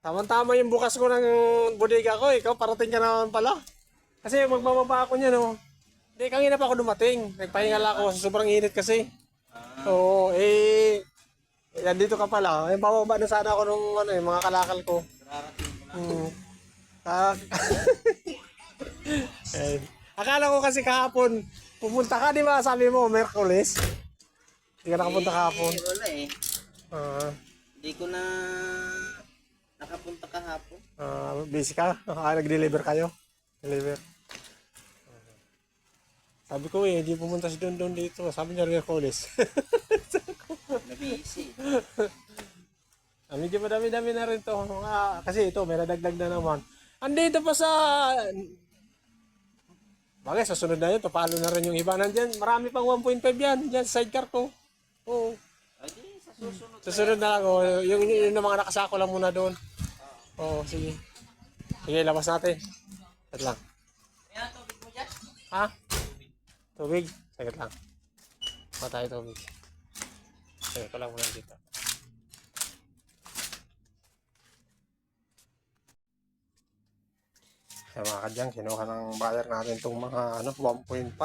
Tama-tama yung bukas ko ng bodega ko. Ikaw, parating ka naman pala. Kasi magbababa ako niya, no? Hindi, kanina pa ako dumating. Nagpahinga lang ako. Sobrang init kasi. Oo, eh... eh, Nandito ka pala. Eh, bababa na sana ako nung ano, eh, mga kalakal ko. Hmm. Ah. eh, akala ko kasi kahapon, pumunta ka, di ba? Sabi mo, Merkulis. Hindi ka nakapunta kahapon. Eh, wala eh. Ah. Hindi ko na nakapunta kahapon. Ah, busy ka? Ah, nag-deliver kayo? Deliver. Ah. Sabi ko eh, hindi pumunta si Don Don dito. Sabi niya rin Coles. Nabisi. ah, medyo madami-dami na rin to. Mga, kasi ito, may nadagdag na naman. Andito pa sa... Bagay, sa sunod na yun, papalo na rin yung iba. Nandyan, marami pang 1.5 yan. Diyan, sidecar ko. Oo. Sa susunod. Susunod na lang. Oh, yung, yung, yung mga nakasako lang muna doon. Oo, sige. Sige, labas natin. Saglit lang. Kaya tubig mo dyan? Ha? Tubig? Saglit lang. Pa tayo tubig. Sige, ko lang muna dito. Kaya mga kadyang, kinuha ng buyer natin itong mga ano, 1.5.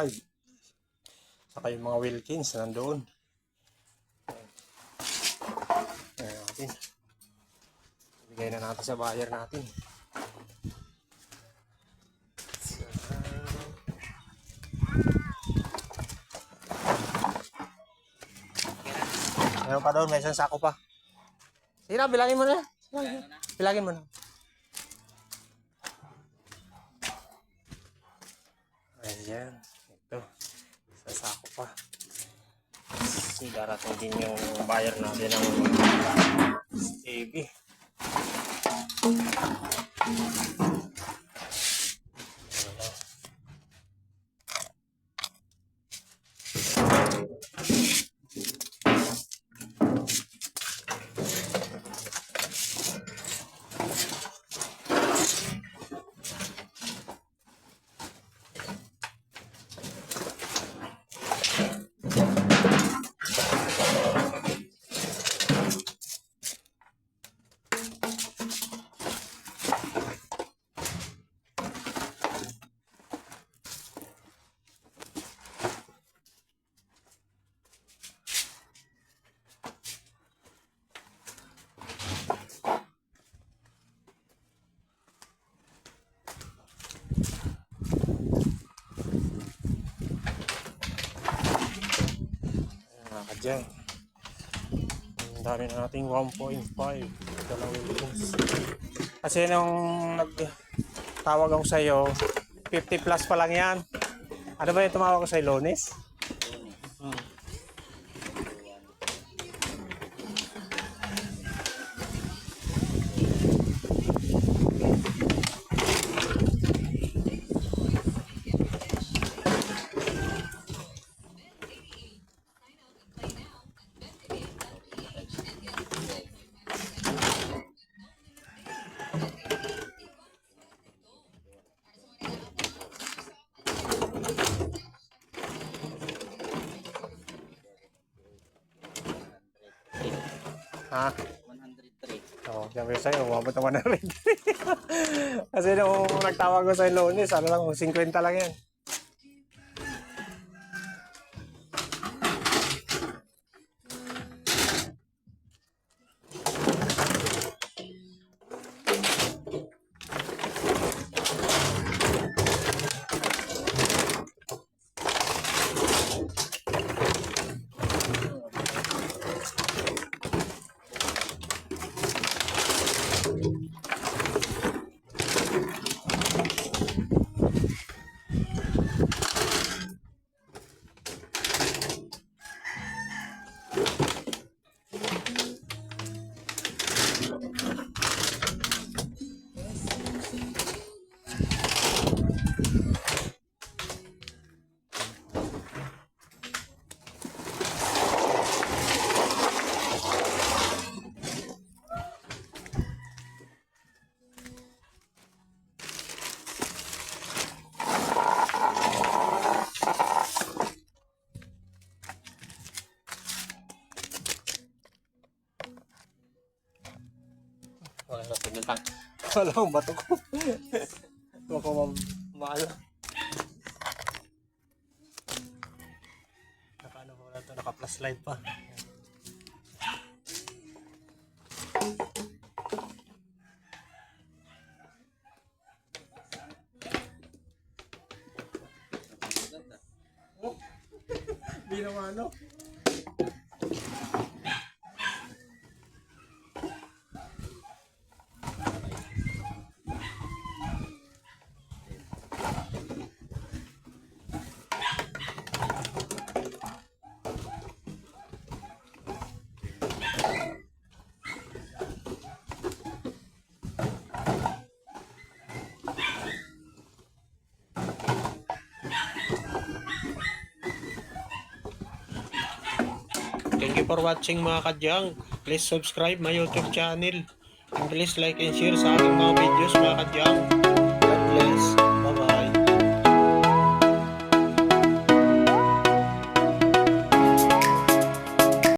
Saka yung mga Wilkins nandoon. Ayan natin. Ibigay na natin sa buyer natin. Meron pa doon, may isang sako pa. Sige bilangin mo na. Bilangin, mo na. Ayan, ito. Isang sako pa. Kasi darating din yung buyer natin ng Stevie. うん。Mga kadyang. Ang dami na nating 1.5. Dalawang liters. Kasi nung nagtawag ako sa'yo, 50 plus pa lang yan. Ano ba yung tumawag ko sa'yo, Lones? Ha? 103. Oo, oh, sabi sa'yo, umabot na rin. Kasi nung nagtawag ko sa'yo, Lones, ano lang, 50 lang yan. Na pinutang. Wala akong bato ko. Huwag ko ma- maano. Naka ano po na ito, naka plus slide pa. Ganda. Hindi Thank you for watching mga kadyang. Please subscribe my YouTube channel. And please like and share sa ating mga videos mga kadyang. God bless.